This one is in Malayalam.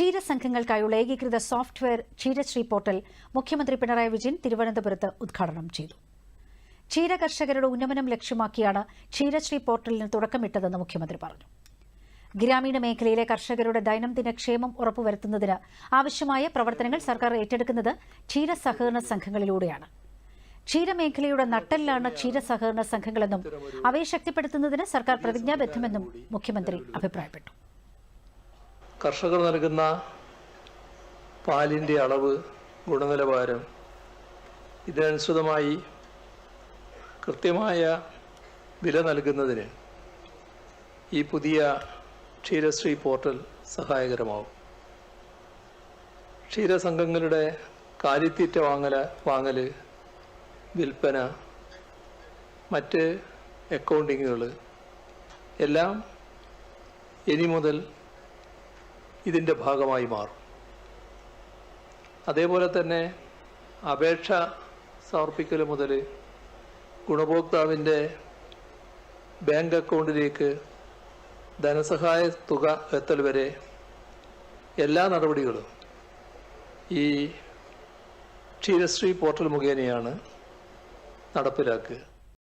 ക്ഷീരസംഘങ്ങൾക്കായുള്ള ഏകീകൃത സോഫ്റ്റ്വെയർ ക്ഷീരശ്രീ പോർട്ടൽ മുഖ്യമന്ത്രി പിണറായി വിജയൻ തിരുവനന്തപുരത്ത് ഉദ്ഘാടനം ചെയ്തു. ക്ഷീര കർഷകരുടെ ഉന്നമനം ലക്ഷ്യമാക്കിയാണ് ക്ഷീരശ്രീ പോർട്ടലിന് തുടക്കമിട്ടതെന്ന് മുഖ്യമന്ത്രി പറഞ്ഞു. ഗ്രാമീണ മേഖലയിലെ കർഷകരുടെ ദൈനംദിന ക്ഷേമം ഉറപ്പുവരുത്തുന്നതിന് ആവശ്യമായ പ്രവർത്തനങ്ങൾ സർക്കാർ ഏറ്റെടുക്കുന്നത് ക്ഷീര സഹകരണ സംഘങ്ങളിലൂടെയാണ്. ക്ഷീരമേഖലയുടെ നട്ടെല്ലാണ് ക്ഷീര സഹകരണ സംഘങ്ങളെന്നും അവയെ ശക്തിപ്പെടുത്തുന്നതിന് സർക്കാർ പ്രതിജ്ഞാബദ്ധമെന്നും മുഖ്യമന്ത്രി അഭിപ്രായപ്പെട്ടു. കർഷകർ നൽകുന്ന പാലിന്റെ അളവ് ഗുണനിലവാരം ഇതിനനുസൃതമായി കൃത്യമായ വില നൽകുന്നതിന് ഈ പുതിയ ക്ഷീരശ്രീ പോർട്ടൽ സഹായകരമാവും ക്ഷീരസംഘങ്ങളുടെ കാലിത്തീറ്റ വാങ്ങല വാങ്ങൽ വിൽപ്പന മറ്റ് അക്കൗണ്ടിങ്ങുകൾ എല്ലാം ഇനി മുതൽ ഇതിന്റെ ഭാഗമായി മാറും. അതേപോലെ തന്നെ അപേക്ഷ സമർപ്പിക്കൽ മുതൽ ഗുണഭോക്താവിന്റെ ബാങ്ക് അക്കൗണ്ടിലേക്ക് ധനസഹായ തുക എത്തൽ വരെ എല്ലാ നടപടികളും ഈ ക്ഷീരശ്രീ പോർട്ടൽ മുഖേനയാണ് നടപ്പിലാക്കുക.